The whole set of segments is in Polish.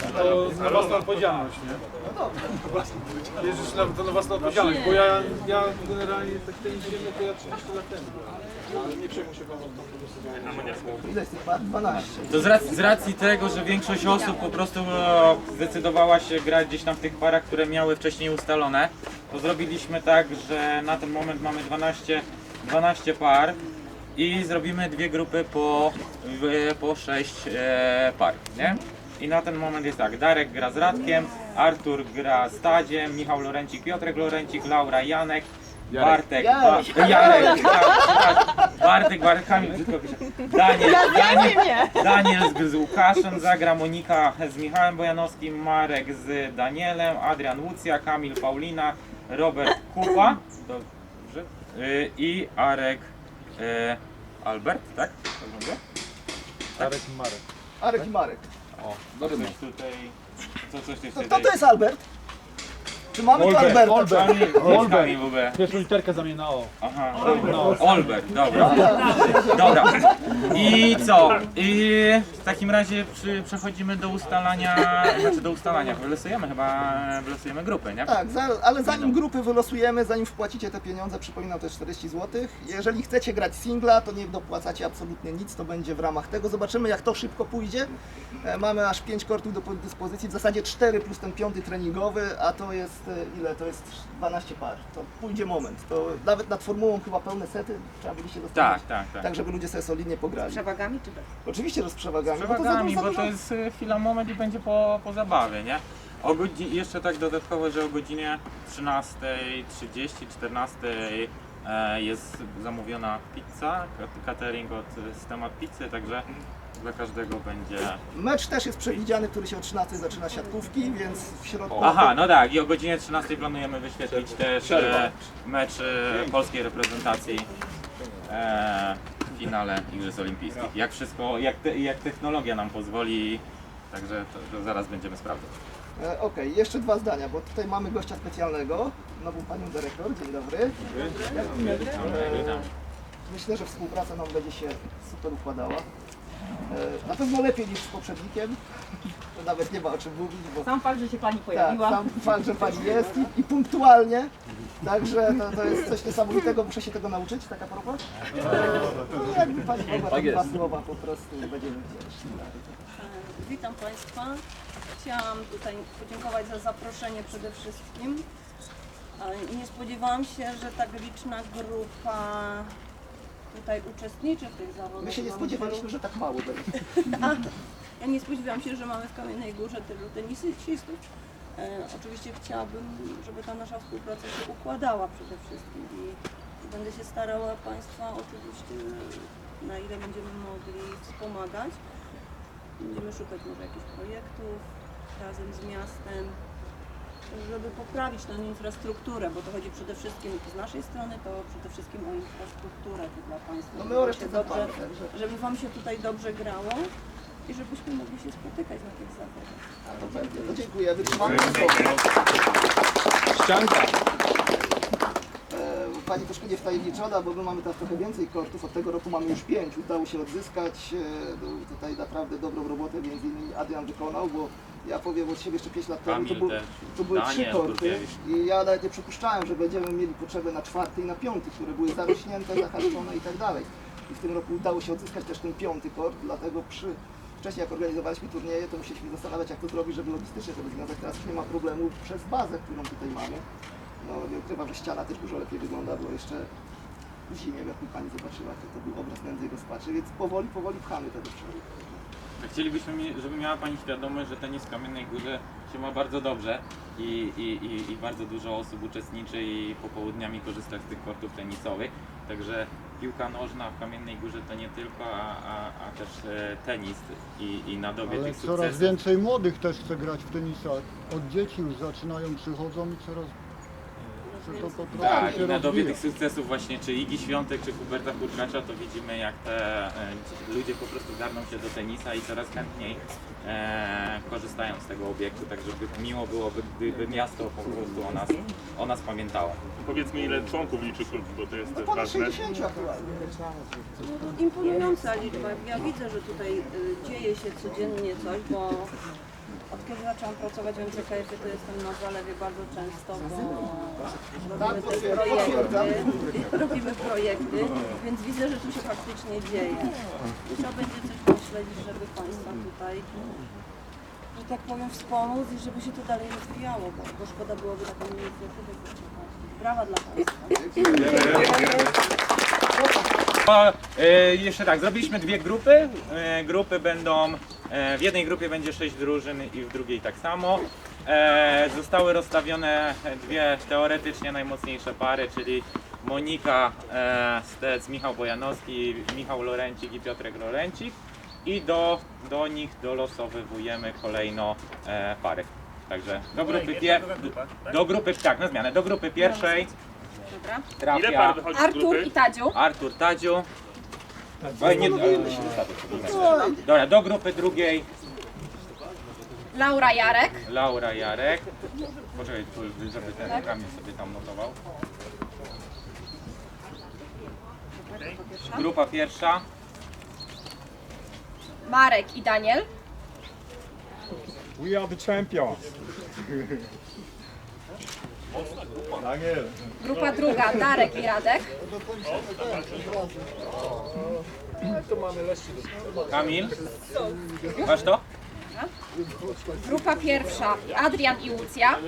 To na własną odpowiedzialność, nie? Bierzesz na, to na własną odpowiedzialność, bo ja, ja generalnie tak tej ziemi to ja 30 lat temu. Ale nie przejmuj się pan o to Ile jest tych par? 12. To z racji, z racji tego, że większość osób po prostu e, zdecydowała się grać gdzieś tam w tych parach, które miały wcześniej ustalone, to zrobiliśmy tak, że na ten moment mamy 12, 12 par i zrobimy dwie grupy po, w- po 6 e, par, nie? I na ten moment jest tak, Darek gra z Radkiem, Artur gra z Tadziem, Michał Lorencik, Piotrek Lorencik, Laura Janek, Bartek, Jarek. Ba- Jarek, tak. Bartek, Bartek, Kamil, brzydko pisze. Daniel, Daniel, Daniel z, z Łukaszem zagra, Monika z Michałem Bojanowskim, Marek z Danielem, Adrian Łucja, Kamil Paulina, Robert Kupa, dobrze, y, i Arek y, Albert, tak? Dobrze? Darek i Marek. Arek i Marek. O, coś tutaj, co coś To to jest Albert? Czy mamy tu Olbert, Alberta? Olbert. Olbert. W ogóle. Pierwszą literkę zamień na O. Aha, Olbert, dobra. Dobra. I co? I w takim razie przy, przechodzimy do ustalania, znaczy do ustalania, wylosujemy chyba, wylosujemy grupy, nie? Tak, za, ale zanim grupy wylosujemy, zanim wpłacicie te pieniądze, przypominam jest 40 zł. Jeżeli chcecie grać singla, to nie dopłacacie absolutnie nic, to będzie w ramach tego. Zobaczymy jak to szybko pójdzie. E, Mamy aż 5 kortów do dyspozycji, w zasadzie 4 plus ten piąty treningowy, a to jest e, ile? To jest 12 par. To pójdzie moment. To nawet nad formułą chyba pełne sety trzeba byliście dostać. Tak, tak, tak. Tak, żeby ludzie sobie solidnie pograli. Przewagami czy bez? Oczywiście, że z przewagami. Z bo to za- przewagami, za bo dużo- to jest y, chwila, moment i będzie po, po zabawie, nie? O godzi- jeszcze tak dodatkowo, że o godzinie 13.30, 14.00 e, jest zamówiona pizza, kat- catering od Systemat Pizzy, także dla każdego będzie... Mecz też jest przewidziany, który się o 13 zaczyna siatkówki, więc w środku. Aha, no tak, i o godzinie 13 planujemy wyświetlić też e, mecz e, polskiej reprezentacji e, w finale Igrzysk Olimpijskich. Jak wszystko, jak, te, jak technologia nam pozwoli, także to, to zaraz będziemy sprawdzać. E, Okej, jeszcze dwa zdania, bo tutaj mamy gościa specjalnego, nową panią dyrektor. Dzień dobry. Witam, witam. Myślę, że współpraca nam będzie się super układała. E, Na pewno lepiej niż z poprzednikiem. To nawet nie ma o czym mówić, bo Sam fakt, że się pani tak, pojawiła. sam fakt, że pani jest i, i punktualnie. Także to, to jest coś niesamowitego, muszę się tego nauczyć, taka propos. No, jakby pani mogła tak dwa słowa po prostu będziemy wdzięczni. Witam Państwa. Chciałam tutaj podziękować za zaproszenie przede wszystkim. E, Nie spodziewałam się, że tak liczna grupa tutaj uczestniczy w tych zawodach. My się nie Mamy spodziewaliśmy, że tak mało będzie. Ja nie spodziewałam się, że mamy w Kamiennej Górze tylu tenisistów. E, oczywiście chciałabym, żeby ta nasza współpraca się układała przede wszystkim i będę się starała Państwa oczywiście na ile będziemy mogli wspomagać. Będziemy szukać może jakichś projektów razem z miastem, żeby poprawić tę infrastrukturę, bo to chodzi przede wszystkim z naszej strony, to przede wszystkim o infrastrukturę tu dla Państwa. No my żeby o się resztę dobrze, żeby Wam się tutaj dobrze grało i żebyśmy mogli się spotykać na tych zawodach. To pewnie. To dziękuję, wytrzymamy słowo. Ścianka. Pani troszkę niewtajemniczona, bo my mamy teraz trochę więcej kortów, od tego roku mamy już pięć. Udało się odzyskać, e, tutaj naprawdę dobrą robotę między innymi Adrian wykonał, bo ja powiem od siebie jeszcze 5 lat temu, to, był, to były trzy korty i ja nawet nie przypuszczałem, że będziemy mieli potrzebę na czwarty i na piąty, które były zarośnięte, zahaczone i tak dalej. I w tym roku udało się odzyskać też ten piąty kort, dlatego przy Wcześniej jak organizowaliśmy turnieje, to musieliśmy zastanawiać jak to zrobić, żeby logistycznie to rozwiązać. Teraz nie ma problemu przez bazę, którą tutaj mamy. No nie ukrywam, że ściana też dużo lepiej wygląda, bo jeszcze w zimie, jak pani zobaczyła, to, to był obraz nędzy i rozpaczy, więc powoli, powoli pchamy te do przodu. Chcielibyśmy, żeby miała Pani świadomość, że tenis w Kamiennej Górze się ma bardzo dobrze i, i, i, i bardzo dużo osób uczestniczy i popołudniami korzysta z tych kortów tenisowych. Także piłka nożna w Kamiennej Górze to nie tylko, a, a, a też e, tenis i, i na dobie Ale tych coraz sukcesów. więcej młodych też chce grać w tenisa. Od dzieci już zaczynają, przychodzą i coraz Tak, i na dobie tych sukcesów właśnie czy Igi Świątek, czy Huberta Kurczacza, to widzimy jak te e, ludzie po prostu garną się do tenisa i coraz chętniej e, korzystają z tego obiektu, tak żeby miło byłoby, gdyby miasto po prostu o nas, o nas pamiętało. Powiedzmy ile członków liczy klub, bo to jest No też ponad ważne. 60 akurat. No to imponująca liczba. Ja widzę, że tutaj y, dzieje się codziennie coś, bo od kiedy zaczęłam pracować w MCKF to jestem na zalewie bardzo często, bo robimy też projekty, robimy projekty, więc widzę, że tu się faktycznie dzieje. I trzeba będzie coś pośledzić, żeby Państwa tutaj, że tak powiem, wspomóc i żeby się to dalej rozwijało, bo, bo szkoda byłoby taką inicjatywę zatrzymać. Brawa dla Państwa. O, e, jeszcze tak, zrobiliśmy dwie grupy. E, grupy będą, e, w jednej grupie będzie sześć drużyn i w drugiej tak samo. E, zostały rozstawione dwie teoretycznie najmocniejsze pary, czyli Monika e, Stec, Michał Bojanowski, Michał Lorencik i Piotrek Lorencik. I do, do nich dolosowywujemy kolejno e, pary. Także do grupy, pier- do grupy, tak, na zmianę, do grupy pierwszej Dobra. Ile trafia par wychodzi z Artur grupy? i Tadziu. Artur Tadziu. Oj, nie, e, Dobra, do grupy drugiej Laura Jarek. Laura Jarek. Poczekaj, tu, żeby ten Kamil sobie tam notował. Grupa pierwsza. Marek i Daniel. We are the champions. Grupa druga Darek i Radek. Kamil. Masz to? Grupa pierwsza Adrian i Łucja.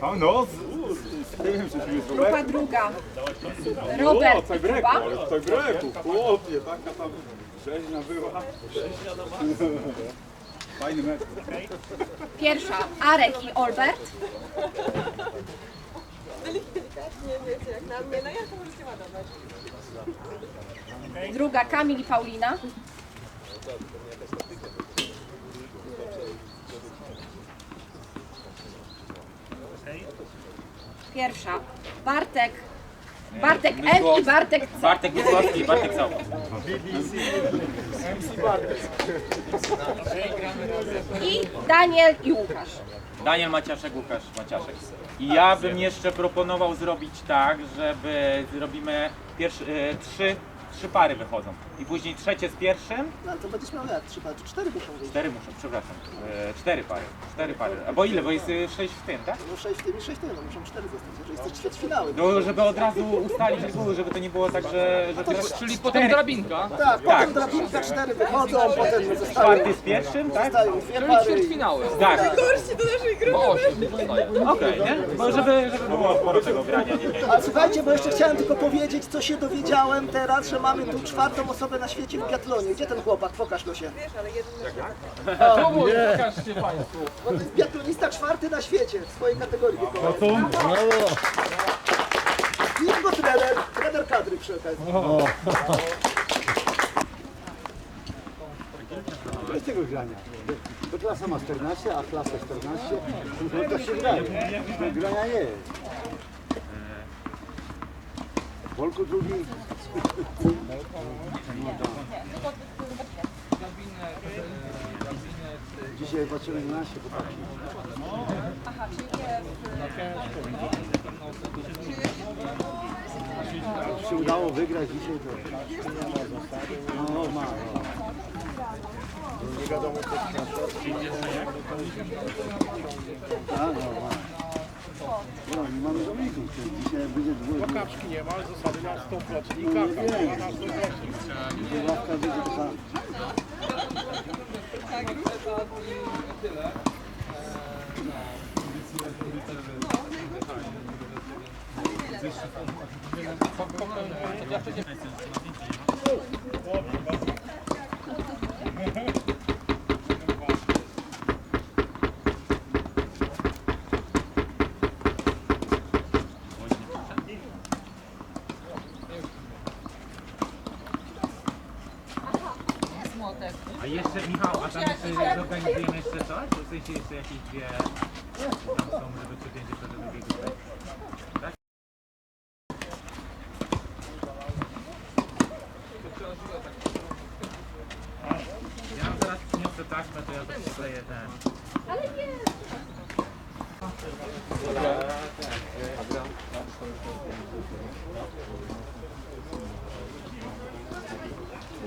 A no, z, z, z tym, że jest Grupa druga Robert i Kuba. ale to greku, chłopie, taka tam rzeźnia była. Fajny mecz. Pierwsza Arek i Olbert. Druga Kamil i Paulina. Pierwsza Bartek Bartek M i Bartek C. Bartek Wysławski i Bartek Sowa. I Daniel i Łukasz. Daniel Maciaszek, Łukasz Maciaszek. I ja bym jeszcze proponował zrobić tak, żeby zrobimy pierwszy, e, trzy, trzy pary wychodzą. I później trzecie z pierwszym. No to będziesz miał jak? Trzy, to cztery muszą wyjść. Cztery muszą, przepraszam. E, cztery pary. Cztery pary. A bo ile? Bo jest e, sześć w tym, tak? No sześć w tym i sześć w tym, no muszą cztery zostać, jeżeli chcesz ćwierćfinały. No, żeby od razu ustalić reguły, żeby to nie było tak, że... że tylko Czyli potem drabinka. Tak, potem drabinka cztery wychodzą, potem zostają, czwarty z pierwszym, tak? zostają dwie Czyli pary. ćwierćfinały. Tak, Bo osiem zostaje. okej, nie? Bo żeby, żeby było sporo tego grania, nie, nie. A słuchajcie, bo jeszcze chciałem tylko powiedzieć, co się dowiedziałem teraz, że mamy tu czwartą osobę na świecie w biatlonie. Gdzie ten chłopak? Pokaż go się. Próbuj, pokażcie Państwu. Bo to jest biatlonista czwarty na świecie w swojej kategorii wiekowej. I jego trener, trener kadry przy okazji. Bez tego grania. Bo klasa ma 14, a klasa 14, no to się gra. To grania jest. Wolku drugi. No. Dzisiaj patrzymy na się, chłopaki. Jak się udało wygrać dzisiaj, to... No, ma, no. A, no, ma. Nie mamy domników. Dzisiaj będzie dwóch. Łakaczki nie ma, ale zasady na 100 klocki i na 100 Thank you. Coś? W sensie jeszcze jakieś dwie tam są, żeby to do drugiego Tak? Ja mam zaraz przyniosę taśmę, to ja to przykleję ten.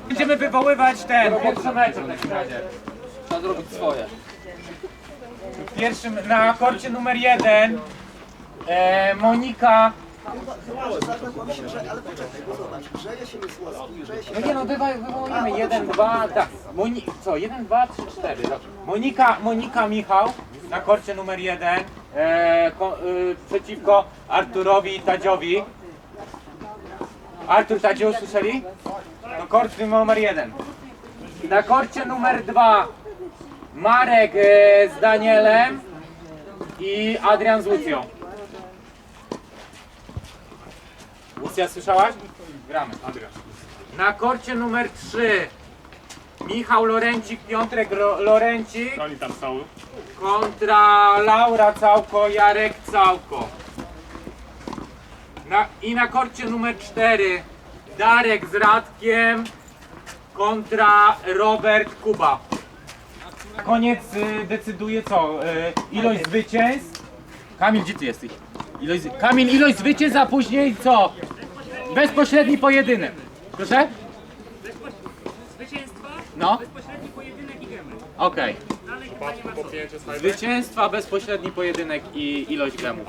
Będziemy wywoływać ten, mecz w takim razie. Trzeba zrobić swoje. W pierwszym, na korcie numer jeden e, Monika ale poczekaj, bo zobacz, grzeje się Mysłowski, grzeje się... No nie no, wywa- wywołujemy. Jeden, dwa, tak. Moni co? Jeden, dwa, trzy, cztery. Dobrze. Monika, Monika Michał na korcie numer jeden e, ko, e, przeciwko Arturowi Tadziowi. Artur Tadziu, słyszeli? To kort numer jeden. Na korcie numer dwa Marek e, z Danielem i Adrian z Lucją. Lucja, słyszałaś? Gramy. Adrian. Na korcie numer 3 Michał Lorencik, Piotrek Ro- Lorencik Oni tam są. kontra Laura Całko, Jarek Całko. Na, I na korcie numer 4 Darek z Radkiem kontra Robert Kuba. Na koniec y, decyduje co? Y, ilość zwycięstw. Kamil, gdzie ty jesteś? Ilość, Kamil, ilość zwycięstw, a później co? Bezpośredni pojedynek. Proszę? Zwycięstwo? No. Bezpośredni pojedynek. Okej. Po pięć jest Zwycięstwa, bezpośredni pojedynek i ilość gemów.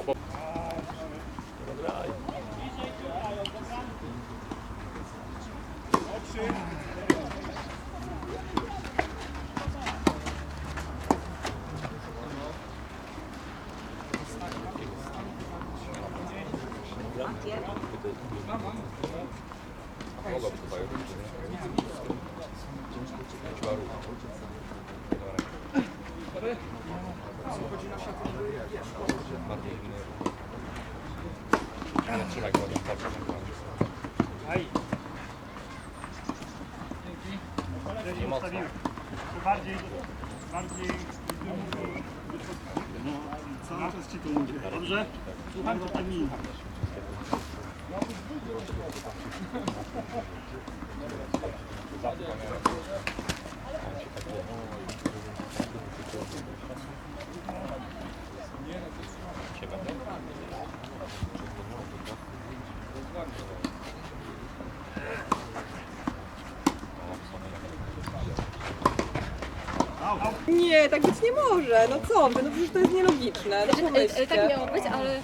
Bardziej, bardziej... Cały czas ci to mówię, dobrze? Słucham, to tak mi. Nie, tak być nie może. No co wy, no przecież to jest nielogiczne. No pomyślcie. Tak miało być, ale...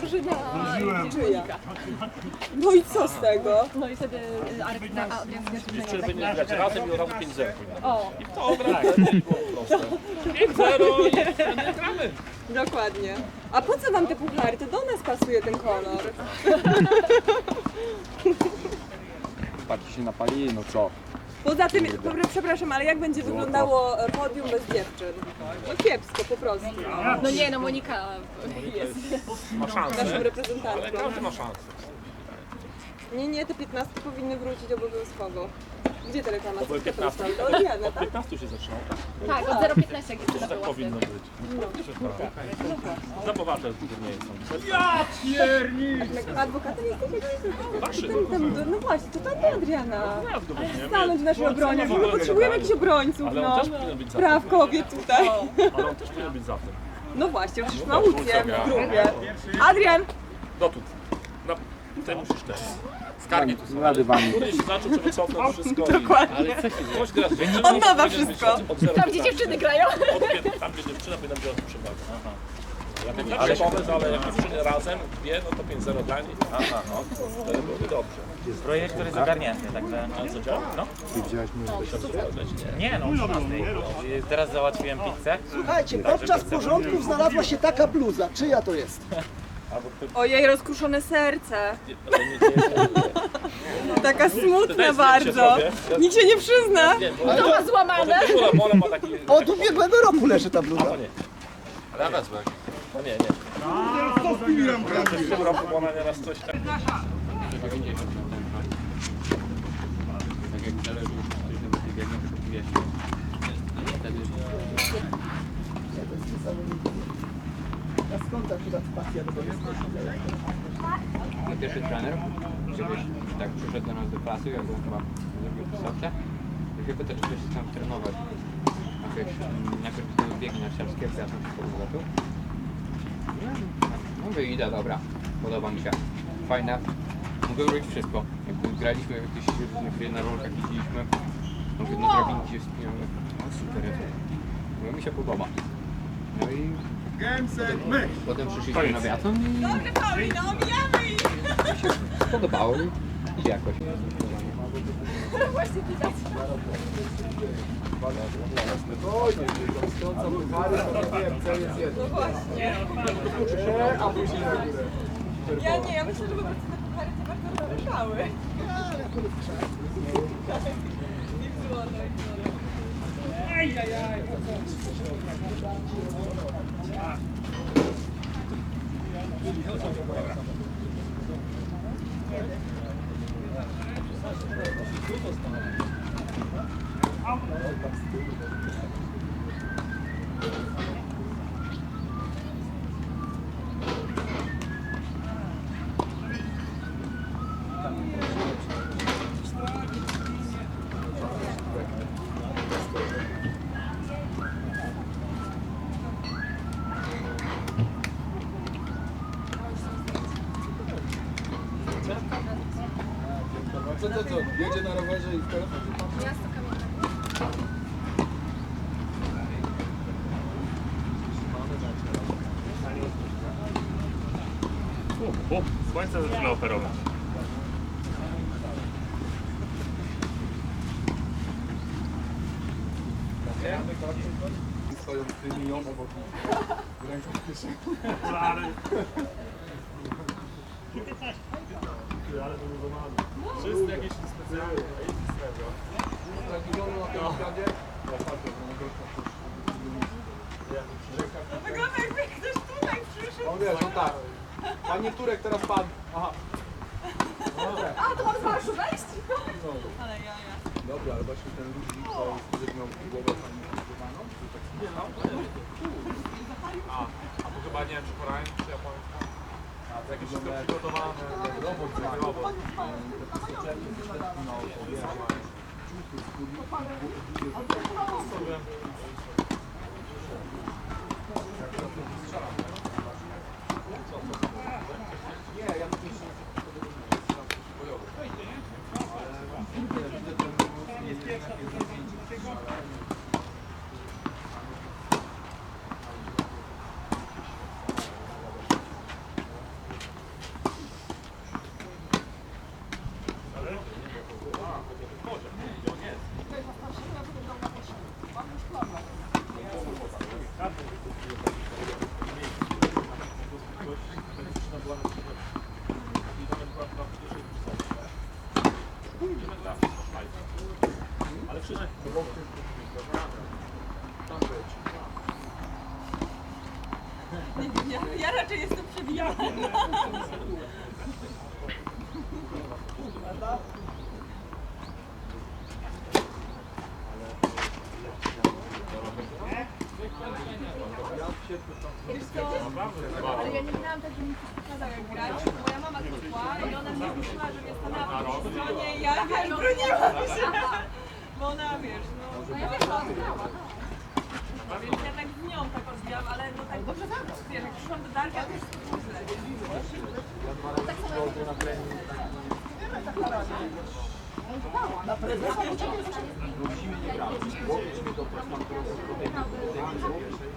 Drużyna Czyja? No i co z tego? No i wtedy Arek na Jeszcze będzie grać razem i od razu 5 0 O, I to od razu. 5-0 i gramy. Dokładnie. A po co wam te puchary? To do nas pasuje ten kolor. Chłopaki się napalili, no co? Poza tym, po- przepraszam, ale jak będzie wyglądało podium bez dziewczyn? No kiepsko po prostu. No. nie, no Monika jest. Ma szansę. Naszą Ale reprezentantką. każdy ma szansę. Nie, nie, te 15 powinny wrócić obowiązkowo. Gdzie te reklamacja? to 15. ustalił? Do Oriany, Od tak? 15 się zaczynało. Tak, od 0,15 jak jest Tak była powinno być. No poważne nie są. Adwokatem jesteś? Tam, tam, no właśnie, to tam Adriana. Ja dowód nie Stanąć w naszej No, obronie. My potrzebujemy jakichś obrońców, Ale on no. też powinien być za Praw kobiet tutaj. Ale on też powinien być za tym. No właśnie, przecież ma Łucję w grupie. Adrian! Dotąd. Na ten musisz też. Skargi tu są. Rady wami. Któryś zaczął, trzeba cofnąć wszystko. Dokładnie. Ale ktoś gra z Od nowa wszystko. Od zera Tam gdzie dziewczyny grają. Od pięt- Tam gdzie dziewczyna powinna wziąć przewagę. Ja bym nie ale pomysł, ale jak dziewczyny razem, dwie, no to 5-0 dla nich. Aha, no. Wtedy byłoby dobrze. Projekt, który jest ogarnięty, także... A co działa? No. Nie. Nie no, 13. Teraz załatwiłem pizzę. Słuchajcie, podczas porządków znalazła się taka bluza. Czyja to jest? Ojej, rozkruszone serce. Ale nie, nie, Taka smutna bardzo. Nikt się nie przyzna. To ma złamane. Mola ma taki... Od ubiegłego roku leży ta bluza. To nie. Ale wezmę. No nie, nie. W tym roku Mola nieraz coś. Tak jak zależy już, Wtedy Nie, to jest niesamowite. A skąd ta akurat pasja do mój pierwszy trener kiedyś tak przyszedł do nas do klasy, jak byłem chyba zrobił pisowce. I chyba też coś tam trenować. Jakieś, mm, najpierw były biegi narciarskie, ja tam się zobaczył. Mówię, idę, dobra, podoba mi się. Fajne. Mogę robić wszystko. Jakby graliśmy w jakieś różne gry na rolkach, jeździliśmy. Mówię, na drabinki się wspinamy. No super. Mówię, mi się podoba. No i potem, potem przyszliśmy na biaton i Dobry Paulina, omijamy ich! mi się podobało i jakoś. Właśnie widać. No właśnie. Ja nie, ja myślę, że po prostu te puchary to bardzo rozpraszały. I w złoto, i w złoto. Ai, ai, ai. Thank you. To co? Jedzie na rowerze i w telefon? Słońce zaczyna operować. Stoją tymi ją obok ręką w kieszeni. Wszyscy jakieś specjalne. Ja patrzę, że na gościa To wygląda jakby ktoś tutaj przyszedł. On wiesz, on tak. Panie Turek, teraz pan. Aha. A, to mam z marszu wejść? Ale ja, ja. Dobra, ale właśnie ten ludzi, to jest miał głowę pani zbudowaną, to tak nie no. A, a to chyba nie wiem, czy Koreańcy, czy Japońska. A, no, powiedzmy, ciuchy, skórki, Nie, ja to też Wiesz co, ale ja nie miałam tak, że mi ktoś pokazał jak grać. Moja mama kupła i ona mnie zmuszyła, że mnie stanęła po stronie i ja wiesz, broniłam się. Bo ona wiesz, no... ja wiesz, a więc ja tak z nią tak odbijam, ale no tak dobrze wiesz, jak przyszłam do Darka, to jest to źle. Ja tak bo ja. No tak boli, jak sobie wiesz. Więc byłam i sobie tak, wiesz, jak to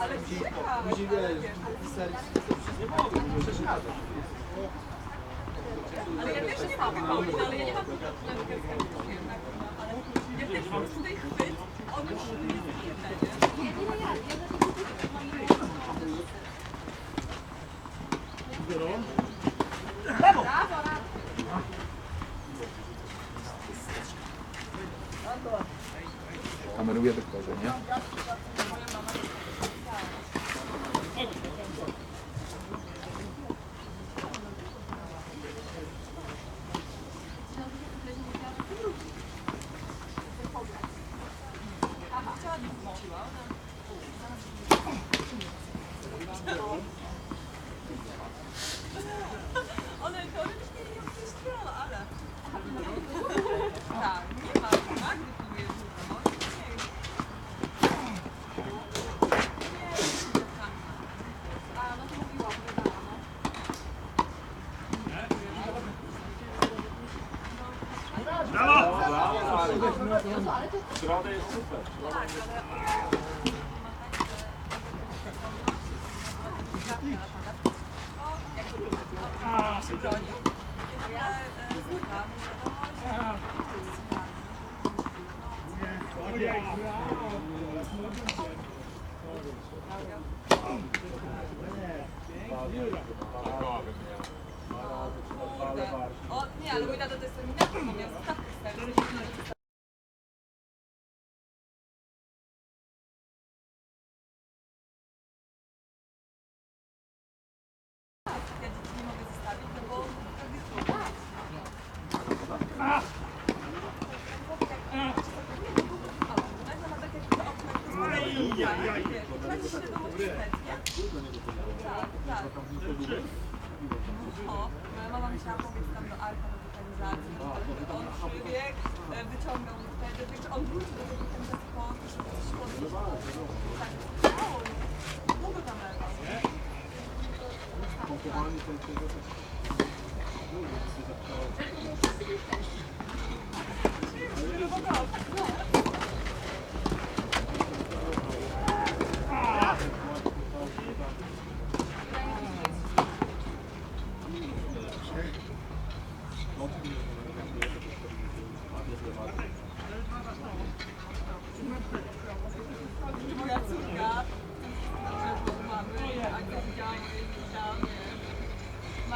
Ale ciekawe, Później wiesz, ale ja też nie mogę Paulina, Kameruje to w porządku, nie?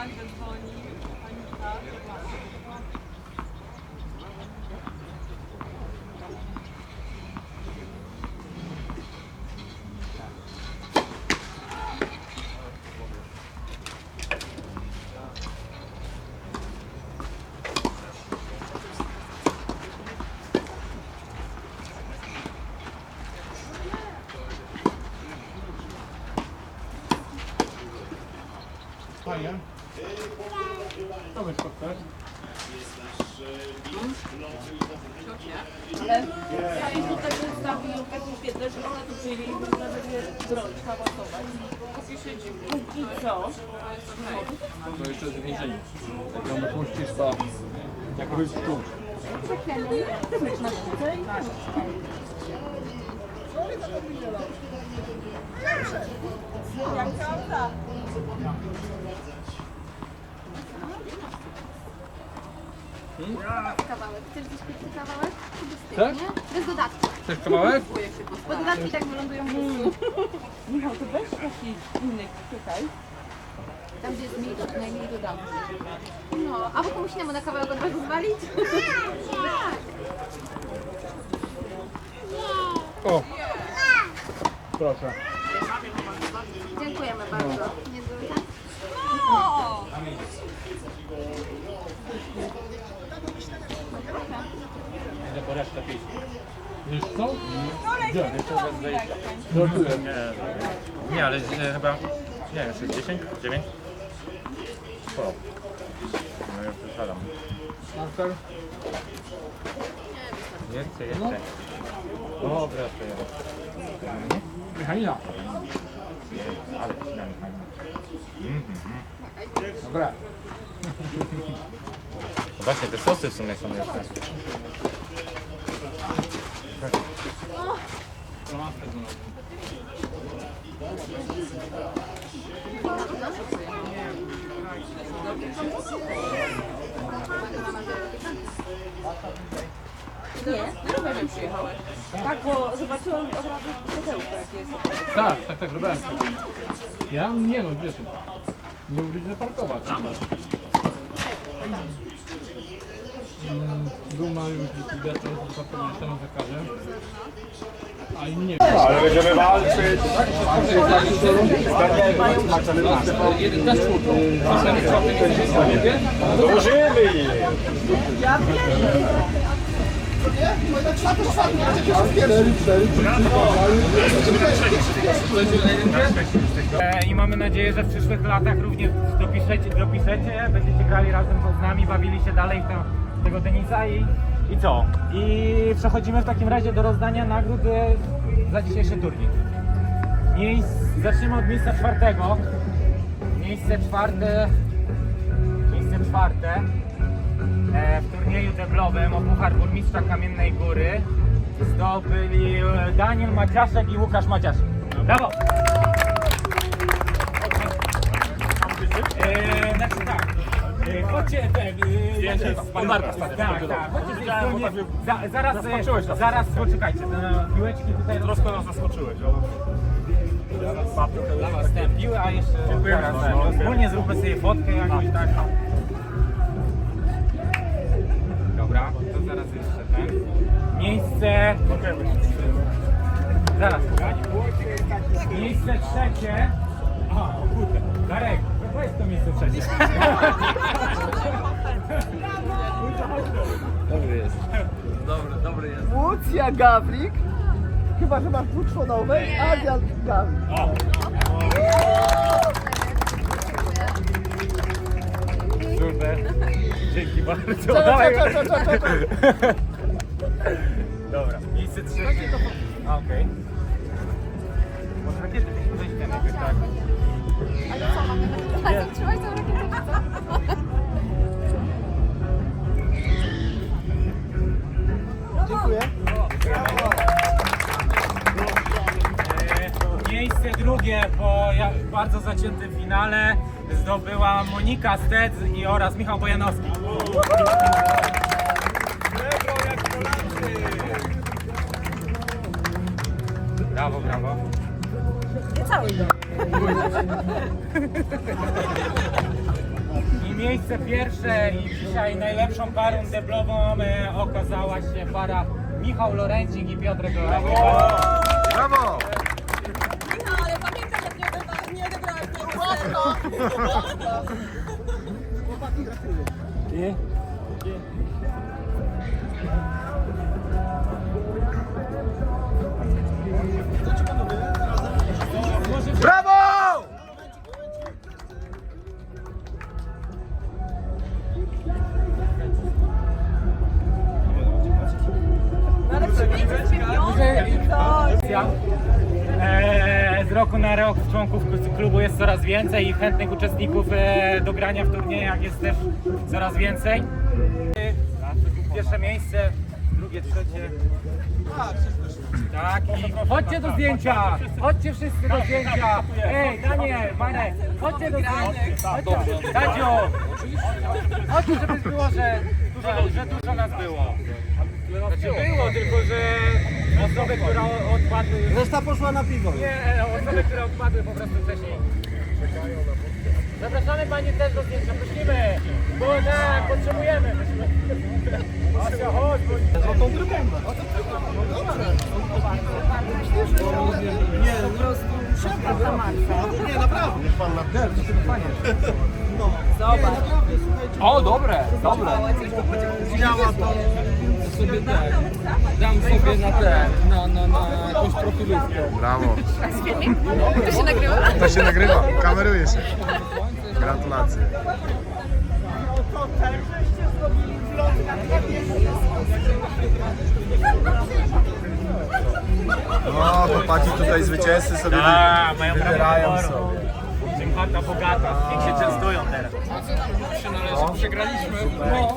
Angeton Anita Maske. Kawałek. Chcesz gdzieś kawałek? Czy bez tych, Tak? nie? Bez dodatków. Chcesz kawałek? Bo dodatki tak wylądują w brzuchu. Michał, to weź taki inny tutaj. Tam, gdzie jest mniej, to najmniej dodatków. No, a bo komuś innemu na kawałek od razu zwalić? O! Proszę. Dziękujemy bardzo. Niezwykle. O! Idę po resztę pić. Wiesz co? Wczoraj. Nie, nie ale e, chyba... Nie wiem, czy 10? 9? O. No już przeszadam. Marcel? Jeszcze, jeszcze. Dobra, to ja. Michalina. Ale śmiałem fajnie. Dobra. Właśnie, te sosy w sumie są jeszcze. Nie, na rowerze przyjechałeś. Tak, bo zobaczyłam od razu pudełko jakie jest. Tak, tak, tak, robiłem. Ja nie no, wiesz. Nie lubię zaparkować. Guma już zapowiedziano za karę. A inni nie Ale będziemy walczyć. Czwarty, pierwszy. E, I mamy nadzieję, że w przyszłych latach również dopiszecie, dopiszecie, będziecie grali razem z nami, bawili się dalej w te- tego tenisa i, i co? I przechodzimy w takim razie do rozdania nagród e, za dzisiejszy turniej. Miejsc, zaczniemy od miejsca czwartego. Miejsce czwarte, miejsce czwarte e, w turnieju deblowym o Puchar Burmistrza Kamiennej Góry zdobyli e, Daniel Maciaszek i Łukasz Maciaszek. Brawo! Chodźcie, te, e, Zdjęcie z Marka, tak, tak, tak. Za, zaraz, e, zaraz, poczekajcie, te piłeczki tutaj Troszkę nas zaskoczyłeś, dla was te piły, a jeszcze zaraz, e, wspólnie zróbmy sobie fotkę jakąś taką. Dobra, to zaraz jeszcze ten. Miejsce... Zaraz, Miejsce trzecie... A, o kurde, Darek, weź to miejsce trzecie. Łucja Gawlik. Chyba, że masz dwuczłonowe. Adrian Gawlik. Super. Dzięki bardzo. Czekaj, czekaj, czekaj, czekaj. Dobra, miejsce trzecie. A, Okej. Może rakiety byśmy ten jakoś tak. Ale co, mamy razem trzymać tą rakietę, czy co? Dziękuję. Miejsce drugie po ja- bardzo zaciętym finale zdobyła Monika Stec i oraz Michał Bojanowski. Brawo, brawo. I miejsce pierwsze i dzisiaj najlepszą parą deblową e, okazała się para Michał Lorencik i Piotrek Lorencik. Brawo! No, ale pamiętam, jak nie odebrałeś, nie odebrałeś tej Brawo! Roku na rok członków klubu jest coraz więcej i chętnych uczestników e, do grania w turniejach jest też coraz więcej. Pierwsze miejsce, drugie, trzecie. Tak, i chodźcie do zdjęcia! Chodźcie wszyscy do zdjęcia! Ej, Daniel, Marek, chodźcie do zdjęcia! Chodźcie. Dadziu! Chodźcie, żeby było, że, że, że dużo nas było. Znaczy było, tylko że osoby, które odpadły... Reszta poszła na piwo. Nie, osoby, które odpadły po prostu wcześniej. Zapraszamy Panie też do zdjęcia, prosimy, bo tak, potrzebujemy. Asia, chodź, bo... Złotą trybunę. Nie, po prostu przepraszam Marka. Nie, naprawdę. Niech pan na Panie. No. Zobacz. Nie, naprawdę, słuchajcie. O, dobre, dobre. Działa to. Sobie tak. Dam sobie na te, na, na, na jakąś profilówkę. Brawo. To się nagrywa? To się nagrywa, kameruje się. Gratulacje. Tak, No, chłopaki tutaj zwycięzcy sobie A, mają wybierają prawo sobie. wyboru. Dziękota bogata, niech się częstują teraz. Przegraliśmy. No.